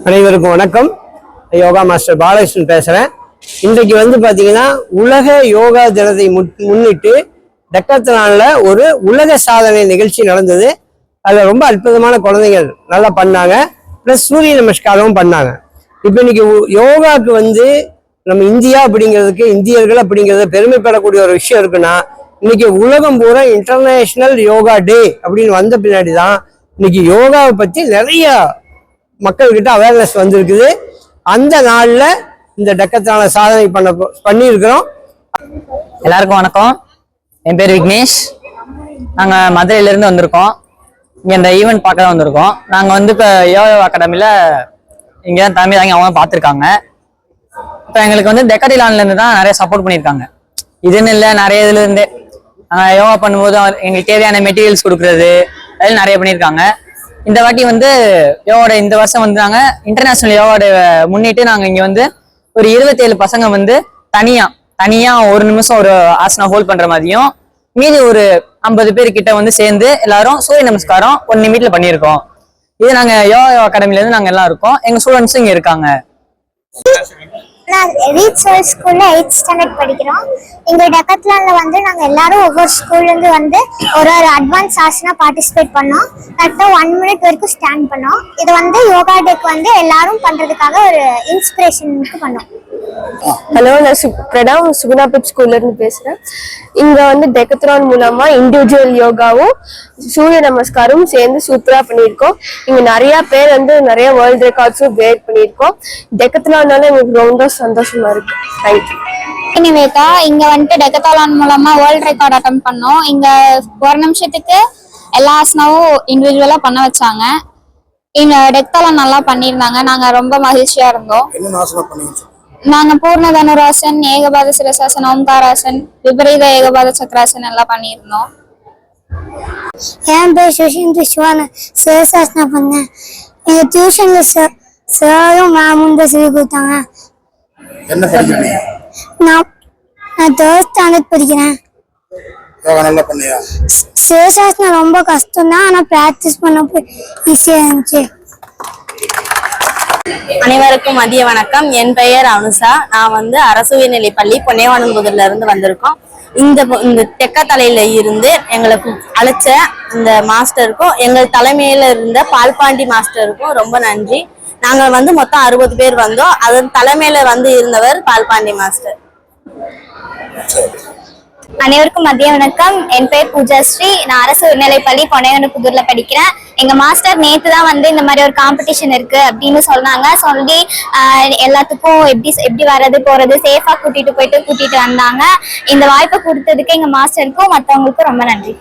அனைவருக்கும் வணக்கம். யோகா மாஸ்டர் பாலகிருஷ்ணன் பேசுகிறேன் இன்றைக்கு வந்து பார்த்தீங்கன்னா உலக யோகா தினத்தை முன்- முன்னிட்டு டெக்கத்தனால ஒரு உலக சாதனை நிகழ்ச்சி நடந்தது. அதில் ரொம்ப அற்புதமான குழந்தைகள் நல்லா பண்ணாங்க. ப்ளஸ் சூரிய நமஸ்காரமும் பண்ணாங்க. இப்போ இன்னைக்கு யோகாவுக்கு வந்து நம்ம இந்தியா அப்படிங்கிறதுக்கு இந்தியர்கள் அப்படிங்கிறத பெருமைப்படக்கூடிய ஒரு விஷயம் இருக்குன்னா இன்னைக்கு உலகம் பூரா இன்டர்நேஷனல் யோகா டே அப்படின்னு வந்த பின்னாடி தான் இன்னைக்கு யோகாவை பற்றி நிறைய மக்கள்கிட்ட அவேர்னஸ் வந்திருக்குது. அந்த நாளில் இந்த டக்கத்தான சாதனை பண்ண பண்ணியிருக்கிறோம். எல்லாருக்கும் வணக்கம். என் பேர் விக்னேஷ். நாங்கள் மதுரையிலேருந்து வந்திருக்கோம். இங்கே இந்த ஈவெண்ட் பார்க்க தான் வந்திருக்கோம். நாங்கள் வந்து இப்போ யோகா அகாடமியில் இங்கே தான் தமிழ் தாங்கி அவங்க பார்த்துருக்காங்க. இப்போ எங்களுக்கு வந்து டெக்கடிலான்லேருந்து தான் நிறைய சப்போர்ட் பண்ணியிருக்காங்க. இதுன்னு இல்லை நிறைய இதுலேருந்து நாங்கள் யோகா பண்ணும்போது எங்களுக்கு தேவையான மெட்டீரியல்ஸ் கொடுக்குறது அதெல்லாம் நிறைய பண்ணியிருக்காங்க. இந்த வாட்டி வந்து யோகாவோட இந்த வருஷம் வந்து நாங்கள் இன்டர்நேஷ்னல் யோகாவோட முன்னிட்டு நாங்கள் இங்கே வந்து ஒரு இருபத்தேழு பசங்க வந்து தனியாக தனியாக ஒரு நிமிஷம் ஒரு ஆசனம் ஹோல்ட் பண்ணுற மாதிரியும் மீதி ஒரு ஐம்பது பேர் கிட்ட வந்து சேர்ந்து எல்லாரும் சூரிய நமஸ்காரம் ஒன் நிமிட்ல பண்ணியிருக்கோம். இது நாங்கள் யோகா அகாடமிலேருந்து நாங்கள் எல்லாம் இருக்கோம். எங்கள் ஸ்டூடெண்ட்ஸும் இங்கே இருக்காங்க. நான் ரீச் சோல் ஸ்கூலில் எயிட் ஸ்டாண்டர்ட் படிக்கிறோம். எங்கள் டக்கத்லானில் வந்து நாங்கள் எல்லாரும் ஒவ்வொரு ஸ்கூல்லேருந்து வந்து ஒரு ஒரு அட்வான்ஸ் ஆசனாக பார்ட்டிசிபேட் பண்ணோம். கரெக்டாக ஒன் மினிட் வரைக்கும் ஸ்டாண்ட் பண்ணோம். இது வந்து யோகா டேக்கு வந்து எல்லாரும் பண்ணுறதுக்காக ஒரு இன்ஸ்பிரேஷனுக்கு பண்ணோம். ஹலோ நான் சு பிரணவ் சுகுணா பிப் ஸ்கூல்ல இருந்து பேசுறேன். இங்க வந்து டெக்கத்ரான் மூலமா இண்டிவிஜுவல் யோகாவும் சூரிய நமஸ்காரமும் சேர்ந்து சூப்பரா பண்ணியிருக்கோம். இங்க நிறைய பேர் வந்து நிறைய வேர்ல்ட் ரெக்கார்ட்ஸும் கிரியேட் பண்ணியிருக்கோம். டெக்கத்ரான்னால எங்களுக்கு ரொம்ப சந்தோஷமா இருக்கு. தேங்க்யூ நிவேதா இங்க வந்துட்டு டெக்கத்தாலான் மூலமா வேர்ல்ட் ரெக்கார்ட் அட்டம் பண்ணோம். இங்க ஒரு நிமிஷத்துக்கு எல்லா ஆசனாவும் இண்டிவிஜுவலா பண்ண வச்சாங்க. இங்க டெக்கத்தாலான் நல்லா பண்ணியிருந்தாங்க. நாங்க ரொம்ப மகிழ்ச்சியா இருந்தோம். நாங்க பூர்ண தனுராசன் ஏகபாத சிரசாசன் ஓம்காராசன் விபரீத ஏகபாத சக்கராசன் எல்லாம் பண்ணியிருந்தோம். என் பேர் சுஷிந்த் சிவான சிவசாசனா பண்ணேன் எங்க டியூஷன்ல சாரும் மேமும் தான் சொல்லி கொடுத்தாங்க. என்ன படிக்கிறீங்க? நான் நான் தேர்ட் ஸ்டாண்டர்ட் படிக்கிறேன். சிவசாசனம் ரொம்ப கஷ்டம் தான் ஆனா ப்ராக்டிஸ் பண்ணப்போ ஈஸியா இருந்துச்சு. அனைவருக்கும் மதிய வணக்கம். என் பெயர் அனுஷா. நான் வந்து அரசு உயர்நிலைப்பள்ளி பள்ளி இருந்து வந்திருக்கோம். இந்த இந்த தெக்கத்தலையில இருந்து எங்களுக்கு அழைச்ச இந்த மாஸ்டருக்கும் எங்கள் தலைமையில இருந்த பால்பாண்டி மாஸ்டருக்கும் ரொம்ப நன்றி. நாங்கள் வந்து மொத்தம் அறுபது பேர் வந்தோம். அதன் தலைமையில வந்து இருந்தவர் பால்பாண்டி மாஸ்டர். அனைவருக்கும் மதிய வணக்கம். என் பெயர் பூஜாஸ்ரீ. நான் அரசு உயர்நிலைப்பள்ளி புதூர்ல படிக்கிறேன். எங்க மாஸ்டர் நேத்து தான் வந்து இந்த மாதிரி ஒரு காம்படிஷன் இருக்கு அப்படின்னு சொன்னாங்க. சொல்லி ஆஹ், எல்லாத்துக்கும் எப்படி எப்படி வர்றது போறது சேஃபா கூட்டிட்டு போயிட்டு கூட்டிட்டு வந்தாங்க. இந்த வாய்ப்பை கொடுத்ததுக்கு எங்க மாஸ்டருக்கும் மத்தவங்களுக்கும் ரொம்ப நன்றி.